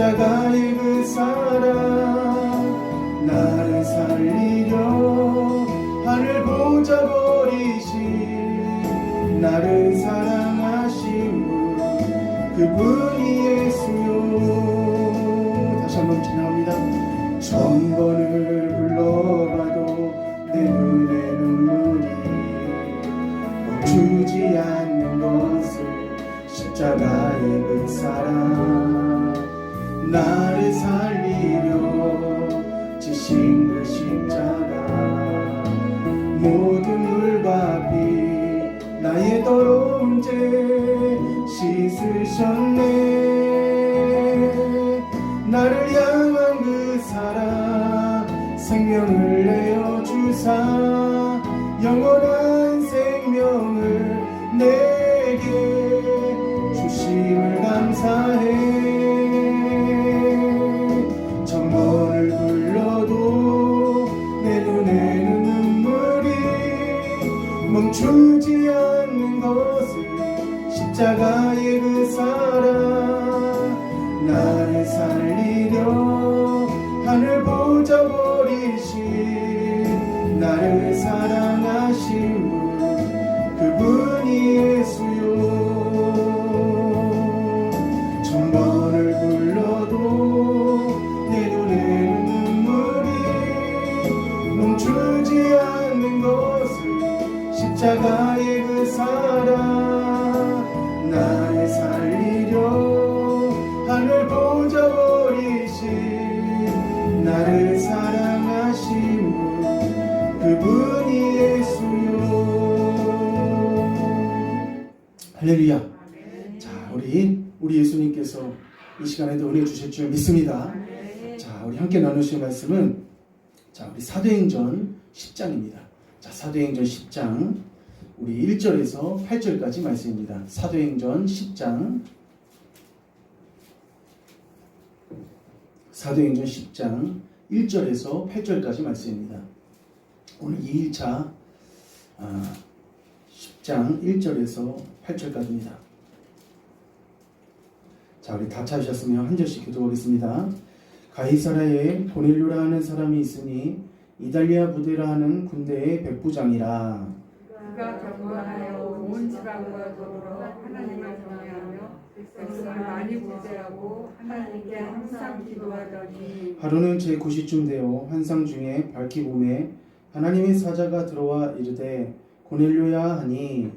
십자가의 그 사랑 나를 살리려 하늘 보자 버리신 나를 사랑하시오 그분이 예수요. 다시 한번 찬양합니다. 천번을 불러봐도 내 눈에 눈물이 멈추지 않는 것을 십자가의 그 사랑 나를 살리려 지신 그 십자가 모든 피 나의 더러운 죄 씻으셨네. 나를 향한 그 사랑 생명을 내어 주사 버리신 시간에도 은혜 주실 줄 믿습니다. 자 우리 함께 나누실 말씀은 자 우리 사도행전 10장입니다. 자 사도행전 10장 우리 1절에서 8절까지 말씀입니다. 사도행전 10장. 사도행전 10장 1절에서 8절까지 말씀입니다. 오늘 2일차 아, 10장 1절에서 8절까지입니다 자, 우리 다 찾으셨으면 한 절씩 교도하겠습니다. 가이사라에 보넬료라 하는 사람이 있으니 이달리아 부대라 하는 군대의 백부장이라. 그가 경건하여 온 지방과 더불어 하나님을 경외하며 백성을 많이 구제하고 하나님께 항상 기도하더니 하루는 제 9시쯤 되어 환상 중에 밝히 봄에 하나님의 사자가 들어와 이르되 고넬료야 하니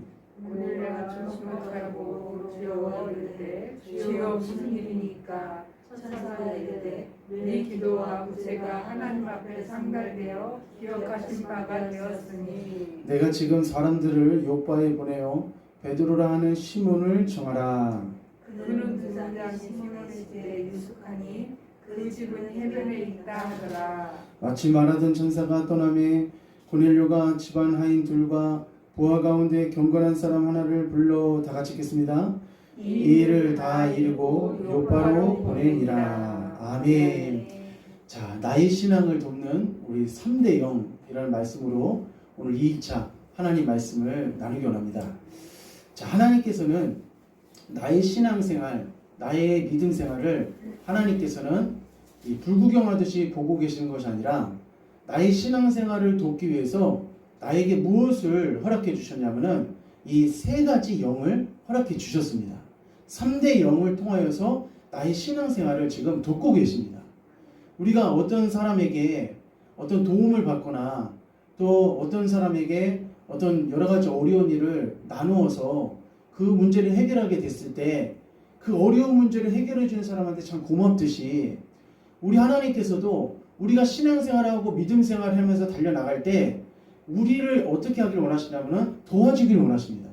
오늘내가 조심하라고 두려워 이르되 주여 무슨 일이니까? 천사가 이르되 네 기도와 구제가 하나님 앞에 상달되어 기억하신 바가 되었으니. 내가 지금 사람들을 요바에 보내어 베드로라 하는 시몬을 정하라. 그는 두산장 시몬의 집에 유숙하니 그 집은 해변에 있다 하더라. 마치 말하던 천사가 떠남에 고넬료가 집안 하인 둘과 보아 가운데 경건한 사람 하나를 불러 다 같이 읽겠습니다. 이 일을 다 이루고 요바로 보내니라. 아멘. 자, 나의 신앙을 돕는 우리 3대 0이라는 말씀으로 오늘 2일차 하나님 말씀을 나누기 원합니다. 자, 하나님께서는 나의 신앙생활, 나의 믿음 생활을 하나님께서는 이 불구경하듯이 보고 계시는 것이 아니라 나의 신앙생활을 돕기 위해서 나에게 무엇을 허락해 주셨냐면은 이 세 가지 영을 허락해 주셨습니다. 3대 영을 통하여서 나의 신앙생활을 지금 돕고 계십니다. 우리가 어떤 사람에게 어떤 도움을 받거나 또 어떤 사람에게 어떤 여러 가지 어려운 일을 나누어서 그 문제를 해결하게 됐을 때 그 어려운 문제를 해결해 주는 사람한테 참 고맙듯이 우리 하나님께서도 우리가 신앙생활하고 믿음 생활을 하면서 달려나갈 때 우리를 어떻게 하기를 원하시냐면은 도와주기를 원하십니다.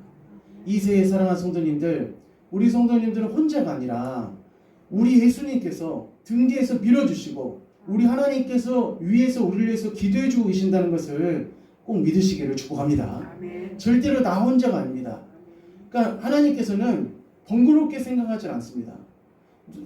이 세의 사랑하는 성도님들, 우리 성도님들은 혼자가 아니라 우리 예수님께서 등 뒤에서 밀어주시고 우리 하나님께서 위에서 우리를 위해서 기도해 주고 계신다는 것을 꼭 믿으시기를 축복합니다. 아멘. 절대로 나 혼자가 아닙니다. 그러니까 하나님께서는 번거롭게 생각하지 않습니다.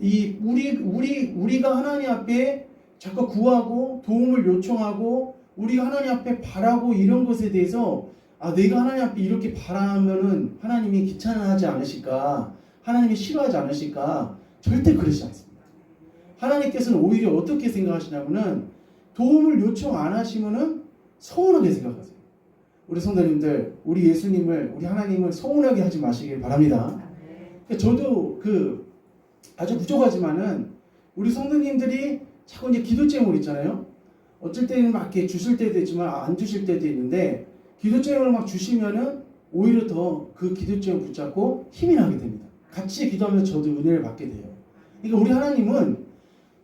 이 우리 우리 우리가 하나님 앞에 자꾸 구하고 도움을 요청하고 우리가 하나님 앞에 바라고 이런 것에 대해서 아 내가 하나님 앞에 이렇게 바라면은 하나님이 귀찮아하지 않으실까? 하나님이 싫어하지 않으실까? 절대 그러지 않습니다. 하나님께서는 오히려 어떻게 생각하시냐면은 도움을 요청 안 하시면은 서운하게 생각하세요. 우리 성도님들, 우리 예수님을, 우리 하나님을 서운하게 하지 마시길 바랍니다. 저도 그 아주 부족하지만은 우리 성도님들이 자꾸 이제 기도 제목 있잖아요. 어쩔 때는 막 이렇게 주실 때도 있지만 안 주실 때도 있는데 기도 제목을 막 주시면은 오히려 더 그 기도 제목 붙잡고 힘이 나게 됩니다. 같이 기도하면서 저도 은혜를 받게 돼요. 그러니까 우리 하나님은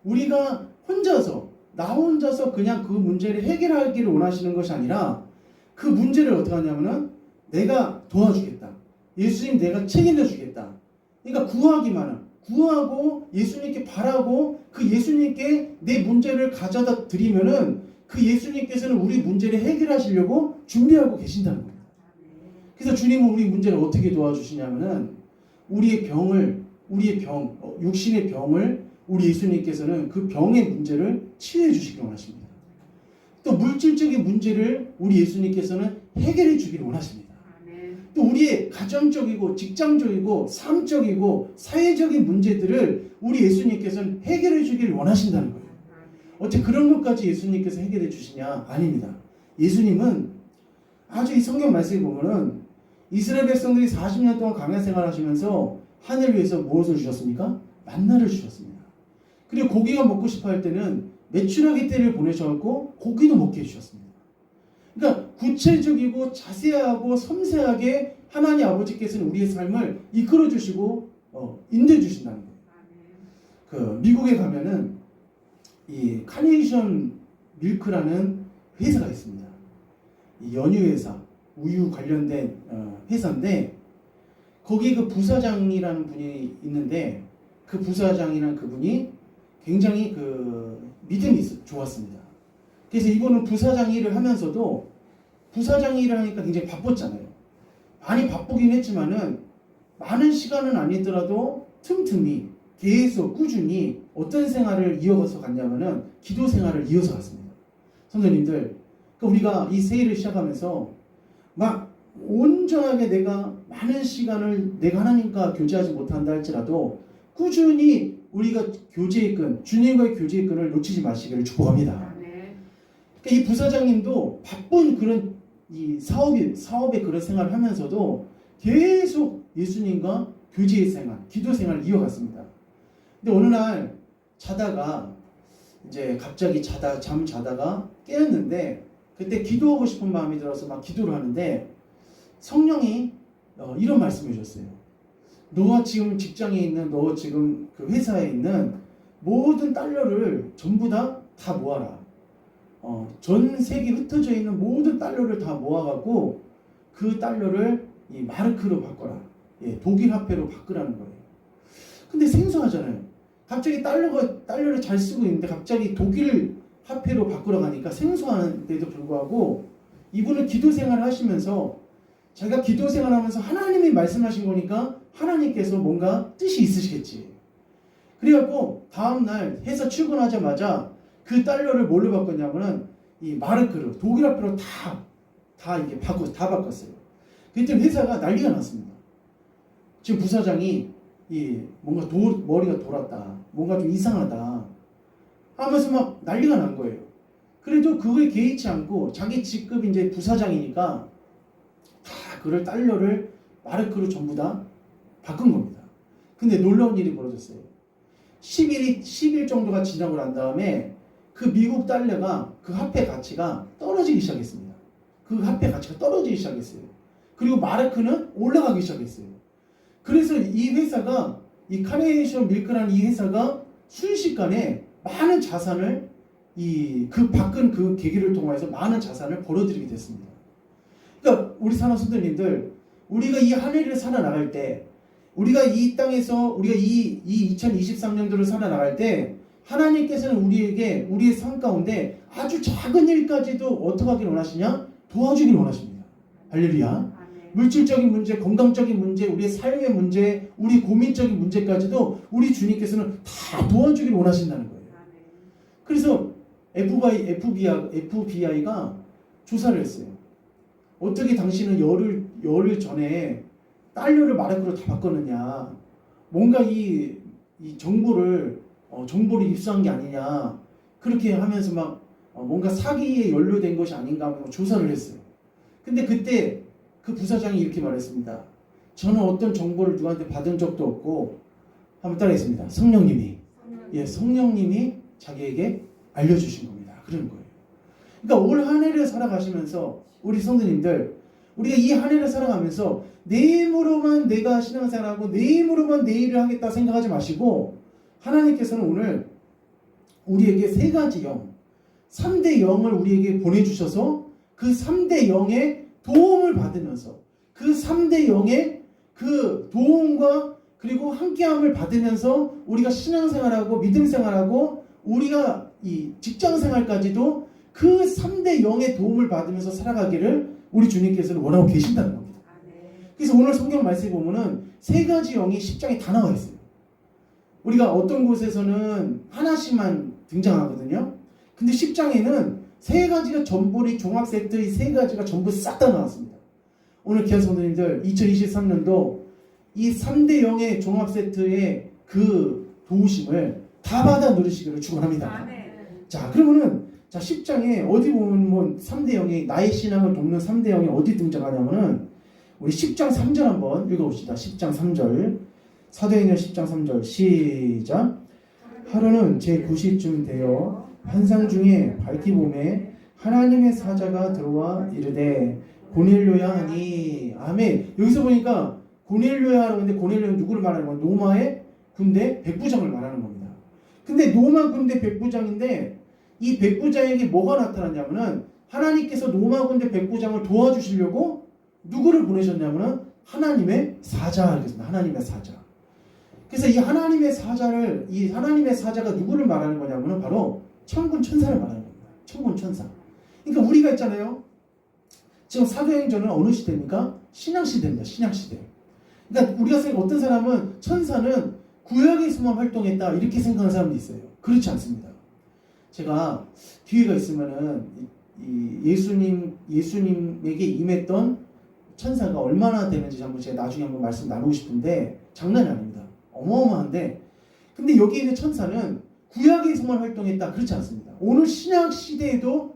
우리가 혼자서 나 혼자서 그냥 그 문제를 해결하기를 원하시는 것이 아니라 그 문제를 어떻게 하냐면은 내가 도와주겠다. 예수님 내가 책임져 주겠다. 그러니까 구하기만 은 구하고 예수님께 바라고 그 예수님께 내 문제를 가져다 드리면은 그 예수님께서는 우리 문제를 해결하시려고 준비하고 계신다는 거예요. 그래서 주님은 우리 문제를 어떻게 도와주시냐면은 우리의 병을 우리의 병 어, 육신의 병을 우리 예수님께서는 그 병의 문제를 치유해 주시기 원하십니다. 또 물질적인 문제를 우리 예수님께서는 해결해 주기를 원하십니다. 또 우리의 가정적이고 직장적이고 삶적이고 사회적인 문제들을 우리 예수님께서는 해결해 주기를 원하신다는 거예요. 어째 그런 것까지 예수님께서 해결해 주시냐? 아닙니다. 예수님은 아주 이 성경 말씀에 보면은 이스라엘 백성들이 40년 동안 광야 생활하시면서 하늘 위에서 무엇을 주셨습니까? 만나를 주셨습니다. 그리고 고기가 먹고 싶어 할 때는 메추라기 떼를 보내셔갖고 고기도 먹게 해주셨습니다. 그러니까 구체적이고 자세하고 섬세하게 하나님 아버지께서는 우리의 삶을 이끌어 주시고 어, 인도해 주신다는 거예요. 그 미국에 가면은 이 카네이션 밀크라는 회사가 있습니다. 이 연유 회사, 우유 관련된 어, 회사인데 거기 그 부사장이라는 분이 있는데 그 부사장이라는 그분이 굉장히 그 믿음이 있- 좋았습니다. 그래서 이분은 부사장 일을 하면서도 부사장 일을 하니까 굉장히 바빴잖아요. 많이 바쁘긴 했지만은 많은 시간은 아니더라도 틈틈이 계속 꾸준히 어떤 생활을 이어가서 갔냐면은 기도 생활을 이어서 갔습니다. 선생님들, 그 우리가 이 세일을 시작하면서 막 온전하게 내가 많은 시간을 내가 하나님과 교제하지 못한다 할지라도 꾸준히 우리가 교제의 끈, 주님과의 교제의 끈을 놓치지 마시기를 축복합니다. 아멘. 그러니까 이 부사장님도 바쁜 그런 이 사업이 사업의 그런 생활을 하면서도 계속 예수님과 교제의 생활, 기도 생활을 이어갔습니다. 근데 어느 날 자다가 이제 갑자기 자다 잠 자다가 깨었는데 그때 기도하고 싶은 마음이 들어서 막 기도를 하는데 성령이 어, 이런 말씀을 주셨어요. 너가 지금 직장에 있는 너 지금 그 회사에 있는 모든 달러를 전부 다 다 모아라. 어, 전 세계 흩어져 있는 모든 달러를 다 모아갖고 그 달러를 이 마르크로 바꿔라. 예, 독일 화폐로 바꾸라는 거예요. 근데 생소하잖아요. 갑자기 달러가 달러를 잘 쓰고 있는데 갑자기 독일 화폐로 바꾸러 가니까 생소한데도 불구하고 이분은 기도 생활을 하시면서 자기가 기도 생활하면서 하나님이 말씀하신 거니까 하나님께서 뭔가 뜻이 있으시겠지. 그래갖고 다음 날 회사 출근하자마자 그 달러를 뭘로 바꿨냐면은 이 마르크로 독일 화폐로 다, 다 이게 바꿔, 다 바꿨어요. 그때 회사가 난리가 났습니다. 지금 부사장이 이 뭔가 도, 머리가 돌았다. 뭔가 좀 이상하다. 하면서 막 난리가 난 거예요. 그래도 그거에 개의치 않고 자기 직급 이제 부사장이니까 다 그걸 달러를 마르크로 전부 다 바꾼 겁니다. 근데 놀라운 일이 벌어졌어요. 10일이 10일 정도가 지나고 난 다음에 그 미국 달러가 그 화폐 가치가 떨어지기 시작했습니다. 그 화폐 가치가 떨어지기 시작했어요. 그리고 마르크는 올라가기 시작했어요. 그래서 이 회사가 이 카네이션 밀크라는 이 회사가 순식간에 많은 자산을 이 그 바꾼 그 계기를 통해서 많은 자산을 벌어들이게 됐습니다. 그러니까 우리 산업 선생님들 우리가 이한 해를 살아나갈 때 우리가 이 땅에서 우리가 이, 이 2023년도를 살아나갈 때 하나님께서는 우리에게 우리의 삶 가운데 아주 작은 일까지도 어떻게 하길 원하시냐? 도와주길 원하십니다. 할렐루야. 물질적인 문제, 건강적인 문제, 우리의 삶의 문제, 우리 고민적인 문제까지도 우리 주님께서는 다 도와주길 원하신다는 거예요. 그래서 FBI, FBI, FBI가 조사를 했어요. 어떻게 당신은 열흘, 열흘 전에 달러를 마르크로 다 바꿨느냐. 뭔가 이, 이 정보를, 어, 정보를 입수한 게 아니냐. 그렇게 하면서 막 어, 뭔가 사기에 연루된 것이 아닌가 하고 조사를 했어요. 근데 그때 그 부사장이 이렇게 말했습니다. 저는 어떤 정보를 누구한테 받은 적도 없고, 한번 따라했습니다. 성령님이. 예, 성령님이 자기에게 알려주신 겁니다. 그런 거예요. 그러니까 올 한 해를 살아가시면서 우리 성도님들 우리가 이 한 해를 살아가면서 내 힘으로만 내가 신앙생활하고 내 힘으로만 내 일을 하겠다 생각하지 마시고 하나님께서는 오늘 우리에게 세 가지 영, 3대 영을 우리에게 보내주셔서 그 3대 영의 도움을 받으면서 그 3대 영의 그 도움과 그리고 함께함을 받으면서 우리가 신앙생활하고 믿음생활하고 우리가 이 직장생활까지도 그 3대 영의 도움을 받으면서 살아가기를 우리 주님께서는 원하고 계신다는 겁니다. 그래서 오늘 성경 말씀에 보면은 세 가지 영이 10장에 다 나와 있어요. 우리가 어떤 곳에서는 하나씩만 등장하거든요. 근데 10장에는 세 가지가 전부 이 종합 세트 이세 가지가 전부 싹 다 나왔습니다. 오늘 기아 성도님들 2023년도 이 3대 영의 종합 세트의 그 도우심을 다 받아 누리시기를 축원합니다. 아멘. 자, 그러면은 자 10장에 어디 보면 뭐 3대 0이 나의 신앙을 돕는 3대 0이 어디 등장하냐면은 우리 10장 3절 한번 읽어 봅시다. 10장 3절 사도행전 10장 3절 시작 하루는 제 9시쯤 되어 환상 중에 밝기 봄에 하나님의 사자가 들어와 이르되 고넬료야 하니 아멘 여기서 보니까 고넬료야 하는데 고넬료는 누구를 말하는 거야? 노마의 군대 백부장을 말하는 겁니다. 근데 노마 군대 백부장인데 이 백부장에게 뭐가 나타났냐면은 하나님께서 노마 군대 백부장을 도와주시려고 누구를 보내셨냐면은 하나님의 사자. 하나님의 사자. 그래서 이 하나님의 사자를 이 하나님의 사자가 누구를 말하는 거냐면은 바로 천군 천사를 말하는 겁니다. 천군 천사. 그러니까 우리가 있잖아요. 지금 사도행전은 어느 시대입니까? 신약 시대입니다. 신약 시대. 그러니까 우리가 생각 어떤 사람은 천사는 구약에서만 활동했다 이렇게 생각하는 사람도 있어요. 그렇지 않습니다. 제가 기회가 있으면은 예수님 예수님에게 임했던 천사가 얼마나 되는지 한번 제가 나중에 한번 말씀 나누고 싶은데 장난이 아닙니다. 어마어마한데 근데 여기 있는 천사는 구약에서만 활동했다 그렇지 않습니다. 오늘 신약 시대에도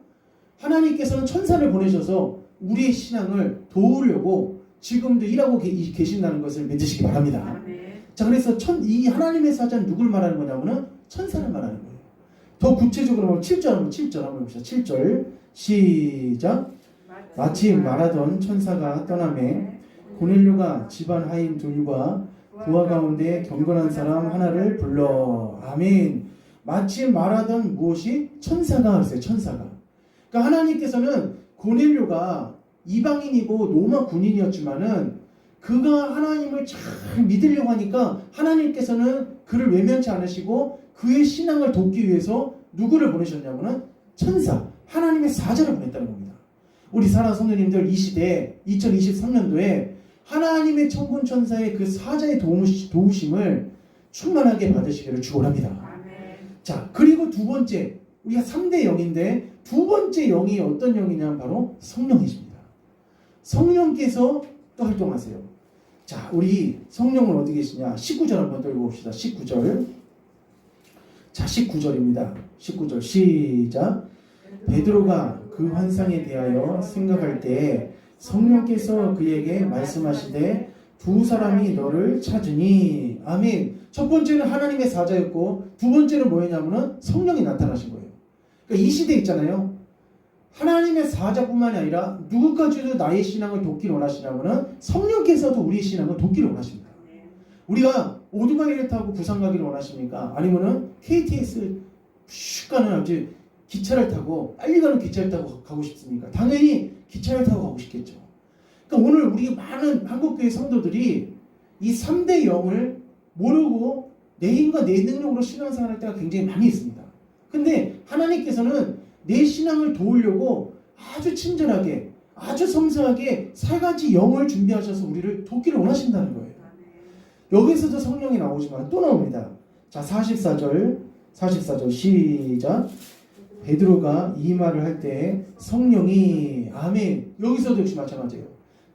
하나님께서는 천사를 보내셔서 우리의 신앙을 도우려고 지금도 일하고 계- 계신다는 것을 믿으시기 바랍니다. 아멘. 자, 그래서 천, 이 하나님의 사자는 누굴 말하는 거냐면은 천사를 말하는 거예요. 더 구체적으로 보면 7절 한번 7절 한번 봅시다. 7절 시작. 마침 말하던 천사가 떠나매 고넬료가 집안 하인 둘과 부하 가운데 경건한 사람 하나를 불러 아멘. 마침 말하던 무엇이 천사가 했어요. 천사가. 그러니까 하나님께서는 고넬료가 이방인이고 로마 군인이었지만은 그가 하나님을 잘 믿으려고 하니까 하나님께서는 그를 외면치 않으시고 그의 신앙을 돕기 위해서 누구를 보내셨냐면은 천사, 하나님의 사자를 보냈다는 겁니다. 우리 사랑 성도님들 이 시대 2023년도에 하나님의 천군 천사의 그 사자의 도우심을 충만하게 받으시기를 축원합니다. 자, 그리고 두 번째, 우리가 3대 영인데 두 번째 영이 어떤 영이냐면 바로 성령이십니다. 성령께서 또 활동하세요. 자, 우리 성령은 어디 계시냐? 19절 한번 또 읽어봅시다. 19절. 자, 19절입니다. 19절 시작. 베드로가 그 환상에 대하여 생각할 때 성령께서 그에게 말씀하시되 두 사람이 너를 찾으니 아멘. 첫 번째는 하나님의 사자였고 두 번째는 뭐였냐면은 성령이 나타나신 거예요. 그러니까 이 시대 있잖아요. 하나님의 사자뿐만이 아니라 누구까지도 나의 신앙을 돕기를 원하시냐면은 성령께서도 우리의 신앙을 돕기를 원하십니다. 우리가 오토바이를 타고 부산 가기를 원하십니까? 아니면은 KTX 슉 가는 아주 기차를 타고 빨리 가는 기차를 타고 가고 싶습니까? 당연히 기차를 타고 가고 싶겠죠. 그러니까 오늘 우리 많은 한국교회 성도들이 이 3대 0을 모르고 내 힘과 내 능력으로 신앙생활할 때가 굉장히 많이 있습니다. 근데 하나님께서는 내 신앙을 도우려고 아주 친절하게 아주 섬세하게 세 가지 영을 준비하셔서 우리를 돕기를 원하신다는 거예요. 여기서도 성령이 나오지만 또 나옵니다. 자, 44절, 44절 시작. 베드로가 이 말을 할 때 성령이 아멘. 여기서도 역시 마찬가지예요.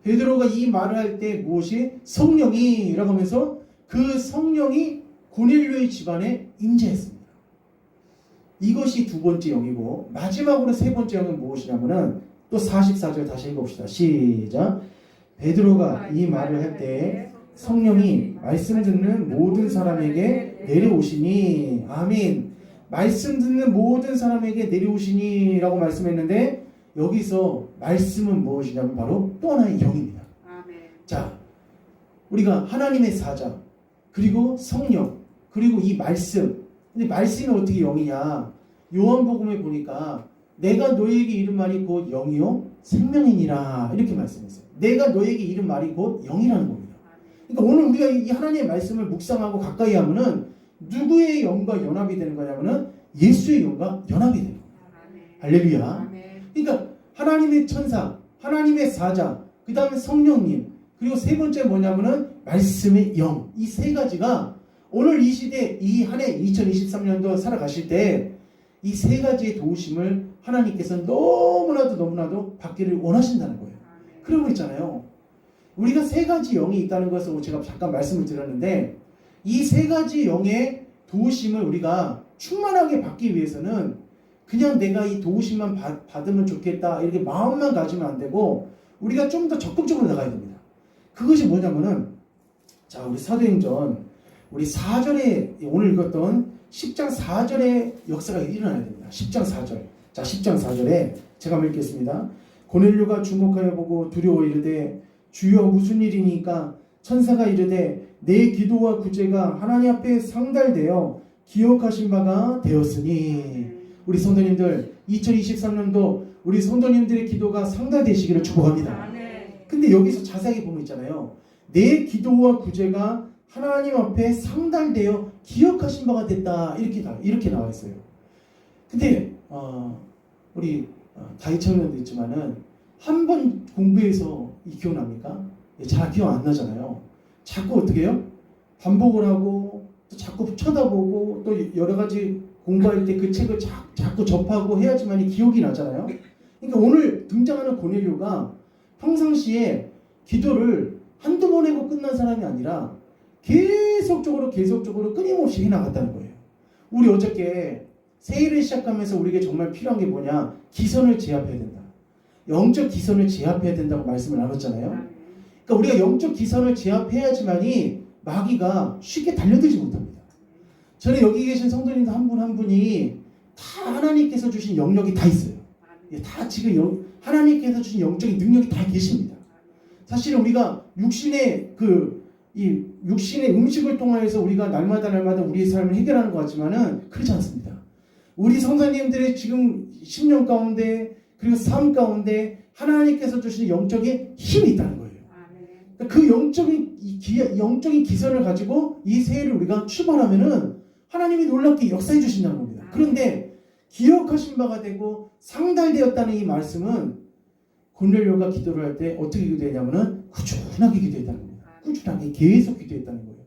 베드로가 이 말을 할 때 무엇이 성령이라고 하면서 그 성령이 고넬료의 집안에 임재했습니다. 이것이 두 번째 영이고 마지막으로 세 번째 영은 무엇이냐면은 또 44절 다시 읽어봅시다. 시작. 베드로가 이 말을 할 때 성령이 말씀 듣는 모든 사람에게 내려오시니 아멘. 말씀 듣는 모든 사람에게 내려오시니라고 말씀했는데 여기서 말씀은 무엇이냐면 바로 또 하나의 영입니다. 아멘. 자, 우리가 하나님의 사자, 그리고 성령, 그리고 이 말씀. 근데 말씀이 어떻게 영이냐? 요한복음에 보니까 내가 너에게 이른 말이 곧 영이요 생명이니라 이렇게 말씀했어요. 내가 너에게 이른 말이 곧 영이라는 겁니다. 그러니까 오늘 우리가 이 하나님의 말씀을 묵상하고 가까이 하면은 누구의 영과 연합이 되는 거냐면은 예수의 영과 연합이 되는 거예요. 할렐루야. 그러니까 하나님의 천사, 하나님의 사자, 그 다음에 성령님, 그리고 세 번째 뭐냐면은 말씀의 영. 이 세 가지가 오늘 이 시대, 이 한 해 2023년도 살아가실 때 이 세 가지의 도우심을 하나님께서 너무나도 너무나도 받기를 원하신다는 거예요. 그러고 있잖아요. 우리가 세 가지 영이 있다는 것을 제가 잠깐 말씀을 드렸는데 이 세 가지 영의 도우심을 우리가 충만하게 받기 위해서는 그냥 내가 이 도우심만 받, 받으면 좋겠다 이렇게 마음만 가지면 안 되고 우리가 좀 더 적극적으로 나가야 됩니다. 그것이 뭐냐면은 자 우리 사도행전 우리 4절에 오늘 읽었던 10장 4절의 역사가 일어나야 됩니다. 10장 4절. 자 10장 4절에 제가 한번 읽겠습니다. 고넬료가 주목하여 보고 두려워 이르되 주여 무슨 일이니까 천사가 이르되 내 기도와 구제가 하나님 앞에 상달되어 기억하신 바가 되었으니 우리 성도님들 2023년도 우리 성도님들의 기도가 상달되시기를 축복합니다. 근데 여기서 자세하게 보면 있잖아요. 내 기도와 구제가 하나님 앞에 상달되어 기억하신 바가 됐다 이렇게 나, 이렇게 나와 있어요. 근데 어, 우리 어, 다이 청년도 있지만은 한 번 공부해서 이 기억납니까? 예, 잘 기억 안 나잖아요. 자꾸 어떻게 해요? 반복을 하고 또 자꾸 쳐다보고 또 여러 가지 공부할 때 그 책을 자, 자꾸 접하고 해야지만 기억이 나잖아요. 그러니까 오늘 등장하는 고넬료가 평상시에 기도를 한두 번 하고 끝난 사람이 아니라 계속적으로 계속적으로 끊임없이 해나갔다는 거예요. 우리 어저께 새해를 시작하면서 우리에게 정말 필요한 게 뭐냐? 기선을 제압해야 된다. 영적 기선을 제압해야 된다고 말씀을 나눴잖아요. 그러니까 우리가 영적 기선을 제압해야지만이 마귀가 쉽게 달려들지 못합니다. 저는 여기 계신 성도님들 한 분 한 분이 다 하나님께서 주신 영역이 다 있어요. 예, 다 지금 영- 하나님께서 주신 영적인 능력이 다 계십니다. 사실은 우리가 육신의 그 이 육신의 음식을 통해서 우리가 날마다 날마다 우리의 삶을 해결하는 것 같지만은 그렇지 않습니다. 우리 성도님들의 지금 10년 가운데 그리고 삶 가운데 하나님께서 주신 영적인 힘이 있다는. 그러니까 그 영적인 이 기, 영적인 기선을 가지고 이 새해를 우리가 출발하면은 하나님이 놀랍게 역사해 주신다는 겁니다. 그런데 기억하신 바가 되고 상달되었다는 이 말씀은 고넬료가 기도를 할 때 어떻게 기도했냐면은 꾸준하게 기도했다는 겁니다. 꾸준하게 계속 기도했다는 거예요.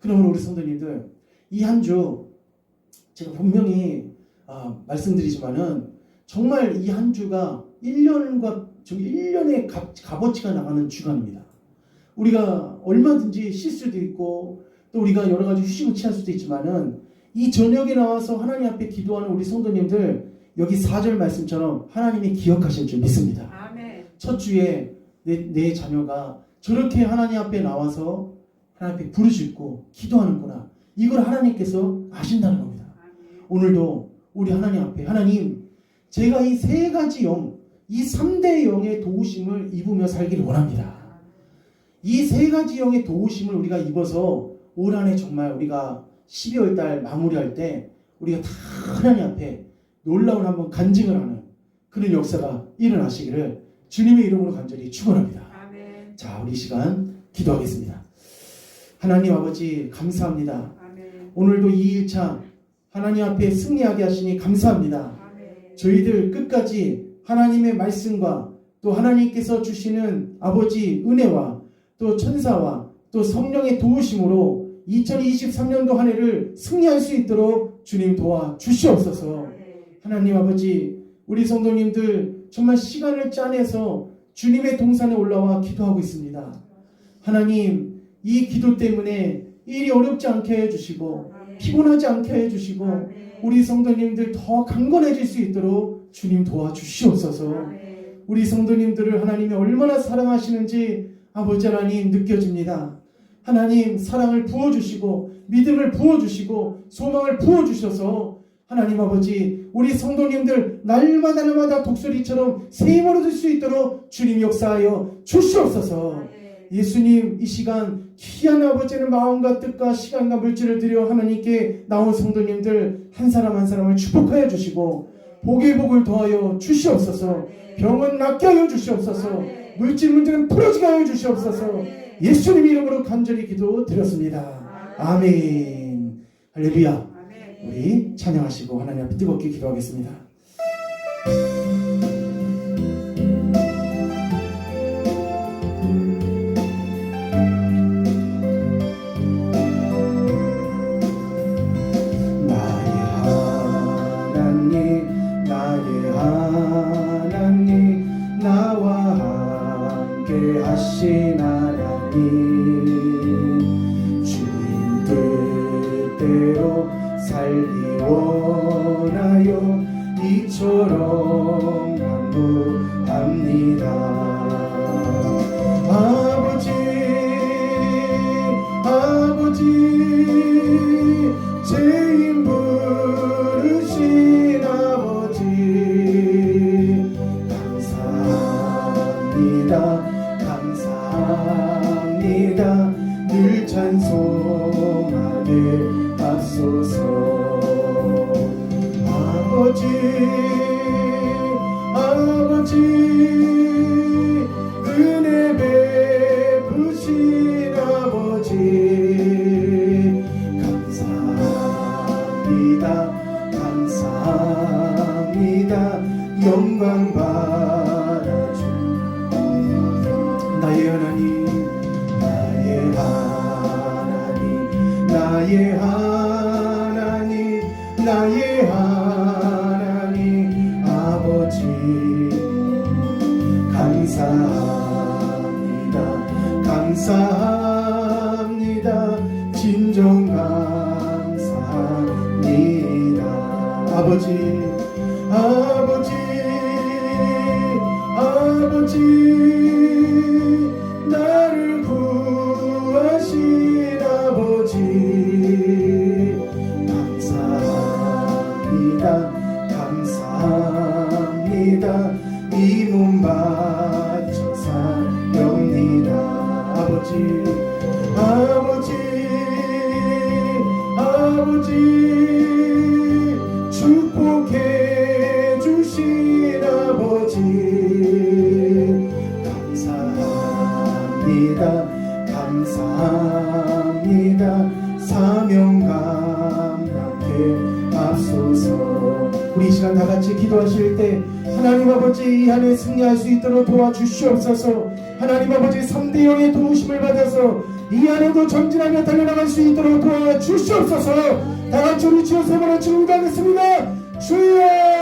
그러면 우리 성도님들 이 한 주 제가 분명히 아, 말씀드리지만은 정말 이 한 주가 1년과 저 1년의 값, 값어치가 나가는 주간입니다. 우리가 얼마든지 쉴 수도 있고 또 우리가 여러 가지 휴식을 취할 수도 있지만은 이 저녁에 나와서 하나님 앞에 기도하는 우리 성도님들 여기 4절 말씀처럼 하나님이 기억하실 줄 믿습니다. 아멘. 첫 주에 내, 내 자녀가 저렇게 하나님 앞에 나와서 하나님 앞에 부르짖고 기도하는구나. 이걸 하나님께서 아신다는 겁니다. 아멘. 오늘도 우리 하나님 앞에 하나님 제가 이 세 가지 영, 이 3대 영의 도우심을 입으며 살기를 원합니다. 이 세 가지 영의 도우심을 우리가 입어서 올 한해 정말 우리가 12월 달 마무리할 때 우리가 다 하나님 앞에 놀라운 한번 간증을 하는 그런 역사가 일어나시기를 주님의 이름으로 간절히 축원합니다. 아멘. 자, 우리 이 시간 기도하겠습니다. 하나님 아버지 감사합니다. 아멘. 오늘도 이 1차 하나님 앞에 승리하게 하시니 감사합니다. 아멘. 저희들 끝까지 하나님의 말씀과 또 하나님께서 주시는 아버지 은혜와 또 천사와 또 성령의 도우심으로 2023년도 한 해를 승리할 수 있도록 주님 도와 주시옵소서. 하나님 아버지 우리 성도님들 정말 시간을 짜내서 주님의 동산에 올라와 기도하고 있습니다. 하나님 이 기도 때문에 일이 어렵지 않게 해주시고. 피곤하지 않게 해주시고. 우리 성도님들 더 강건해질 수 있도록 주님 도와주시옵소서. 우리 성도님들을 하나님이 얼마나 사랑하시는지 아버지 하나님 느껴집니다. 하나님 사랑을 부어주시고 믿음을 부어주시고 소망을 부어주셔서 하나님 아버지 우리 성도님들 날마다 날마다 독수리처럼 세임을 얻을 수 있도록 주님 역사하여 주시옵소서. 아멘. 예수님 이 시간 귀한 아버지의 마음과 뜻과 시간과 물질을 들여 하나님께 나온 성도님들 한 사람 한 사람을 축복하여 주시고 복의 복을 더하여 주시옵소서 병은 낫게 하여 주시옵소서 물질 문제는 풀어지게 하여 주시옵소서. 예수님 이름으로 간절히 기도 드렸습니다. 아멘. 할렐루야. 아멘. 우리 찬양하시고 하나님 앞에 뜨겁게 기도하겠습니다 살기 원하여 이처럼 간구합니다 감사합니다. 영광 받아주 나의 하나님 나의 하나님 나의 하나님 나의 하나님 감사합니다. 이 몸 바쳐 아버지 아버지 아버지 아버지 이 한해 승리할 수 있도록 도와주시옵소서. 하나님 아버지 3대 0의 도우심을 받아서 이 안에도 전진하며 달려나갈 수 있도록 도와주시옵소서. 다 같이 우리 주여 세 번을 주문하겠습니다. 주여